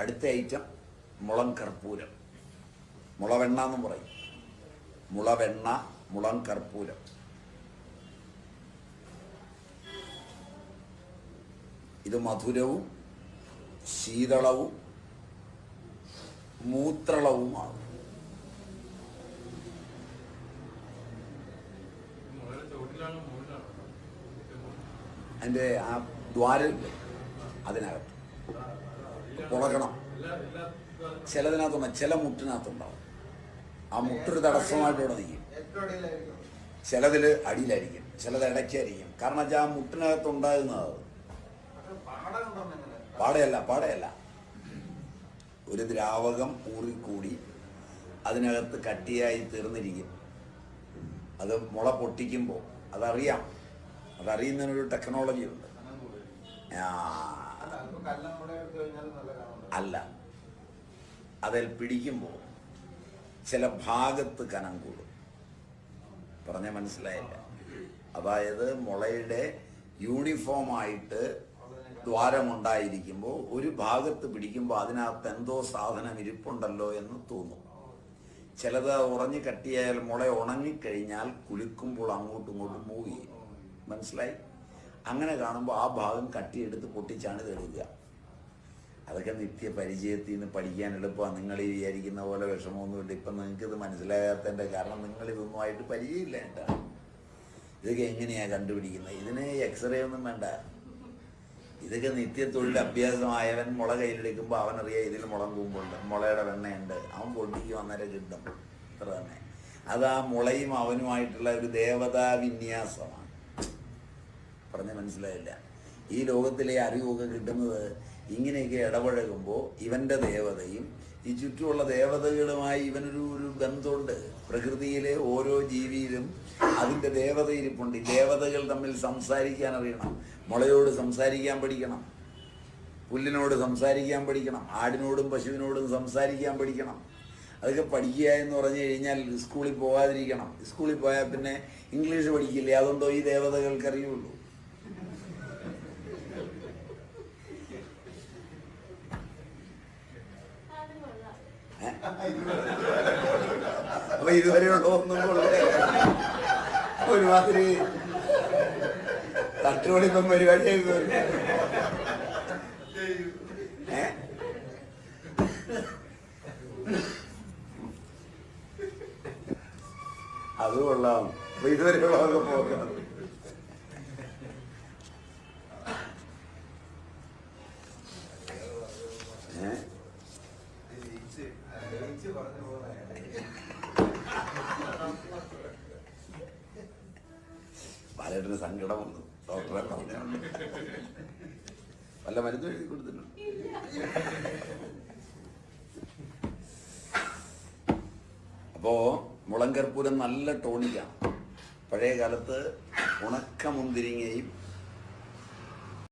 അടുത്ത ഐറ്റം മുളം കർപ്പൂരം. മുളവെണ്ണ എന്നും പറയും. മുളവെണ്ണ മുളം കർപ്പൂരം. ഇത് മധുരവും ശീതളവും മൂത്രളവുമാണ്. അതിന്റെ ആ ദ്വാരമില്ലേ അതിനകത്ത്. എല്ലാ ചിലതിനകത്തുണ്ടാവും ചില മുട്ടിനകത്തുണ്ടാവും. ആ മുട്ടൊരു തടസ്സമായിട്ട് ഇവിടെ നിൽക്കും. ചിലതിൽ അടിയിലായിരിക്കും ചിലത് ഇടയ്ക്കായിരിക്കും. കാരണം വെച്ചാൽ ആ മുട്ടിനകത്ത് ഉണ്ടാകുന്നത് അത്. അത് പാട കൊണ്ടുവന്ന് എങ്ങനെ? പാടയല്ല പാടയല്ല. ഒരു ദ്രാവകം ഊറിക്കൂടി അതിനകത്ത് കട്ടിയായി തീർന്നിരിക്കും. അത് മുള പൊട്ടിക്കുമ്പോൾ അതറിയാം. അതറിയുന്നതിനൊരു ടെക്നോളജി ഉണ്ട് അല്ല അതിൽ പിടിക്കുമ്പോൾ ചില ഭാഗത്ത് കനം കൂടും. പറഞ്ഞ മനസ്സിലായില്ല. അതായത് മുളയുടെ യൂണിഫോം ആയിട്ട് ദ്വാരമുണ്ടായിരിക്കുമ്പോൾ ഒരു ഭാഗത്ത് പിടിക്കുമ്പോൾ അതിനകത്ത് എന്തോ സാധനം ഇരിപ്പുണ്ടല്ലോ എന്ന് തോന്നും. ചിലത് ഉറഞ്ഞു കട്ടിയായാൽ മുള ഉണങ്ങിക്കഴിഞ്ഞാൽ കുലുക്കുമ്പോൾ അങ്ങോട്ടും ഇങ്ങോട്ടും മൂവ് ചെയ്യും. മനസ്സിലായി? അങ്ങനെ കാണുമ്പോൾ ആ ഭാഗം കട്ടിയെടുത്ത് പൊട്ടിച്ചാണ് തെളിയുക. അതൊക്കെ നിത്യ പരിചയത്തിൽ നിന്ന് പഠിക്കാൻ എളുപ്പമാണ് നിങ്ങൾ ഈ വിചാരിക്കുന്ന പോലെ വിഷമമൊന്നുമില്ല. ഇപ്പം നിങ്ങൾക്ക് ഇത് മനസ്സിലാകാത്തതിന്റെ കാരണം നിങ്ങൾ ഇതൊന്നുമായിട്ട് പരിചയമില്ല കേട്ടോ. ഇതൊക്കെ എങ്ങനെയാണ് കണ്ടുപിടിക്കുന്നത്? ഇതിന് എക്സ്റേ ഒന്നും വേണ്ട. ഇതൊക്കെ നിത്യ തൊഴിൽ അഭ്യാസമായവൻ മുള കയ്യിലെടുക്കുമ്പോൾ അവനറിയാം ഇതിൽ മുളം കൂമ്പുണ്ട്. മുളയുടെ വെണ്ണയുണ്ട്. അവൻ പൊട്ടിക്കും അന്നേരം കിട്ടും. അത്ര തന്നെ. അത് ആ മുളയും അവനുമായിട്ടുള്ള ഒരു ദേവതാ വിന്യാസമാണ് മനസ്സിലായില്ല. ഈ ലോകത്തിലെ അറിവൊക്കെ കിട്ടുന്നത് ഇങ്ങനെയൊക്കെ ഇടപഴകുമ്പോൾ ഇവന്റെ ദേവതയും ഈ ചുറ്റുമുള്ള ദേവതകളുമായി ഇവനൊരു ഒരു ബന്ധമുണ്ട്. പ്രകൃതിയിലെ ഓരോ ജീവിയിലും അതിന്റെ ദേവത ഇരിപ്പുണ്ട്. ഈ ദേവതകൾ തമ്മിൽ സംസാരിക്കാൻ അറിയണം. മുളയോട് സംസാരിക്കാൻ പഠിക്കണം. പുല്ലിനോട് സംസാരിക്കാൻ പഠിക്കണം. ആടിനോടും പശുവിനോടും സംസാരിക്കാൻ പഠിക്കണം. അതൊക്കെ പഠിക്കുക എന്ന് പറഞ്ഞു കഴിഞ്ഞാൽ സ്കൂളിൽ പോകാതിരിക്കണം സ്കൂളിൽ പോയാൽ പിന്നെ ഇംഗ്ലീഷ് പഠിക്കില്ലേ? അതുകൊണ്ടോ ഈ ദേവതകൾക്ക് അറിയുള്ളൂ അപ്പൊ ഇതുവരെയുള്ള ഒന്നും കൊള്ളേ. ഒരുമാതിരി തട്ടുപൊളിപ്പം പരിപാടിയായി പോയി. അതുകൊള്ളാം അത് കൊള്ളാം. അപ്പൊ ഇതുവരെയുള്ളതൊക്കെ പോക്കണം ബാലേട്ടന് സങ്കടം വന്നു. ഡോക്ടറെ പറഞ്ഞു. വല്ല മരുന്ന് എഴുതി കൊടുത്തിട്ടുണ്ട്? അപ്പോ മുളങ്കർപ്പൂരം നല്ല ടോണിക്കാണ് പഴയ കാലത്ത് ഉണക്ക മുന്തിരിങ്ങയും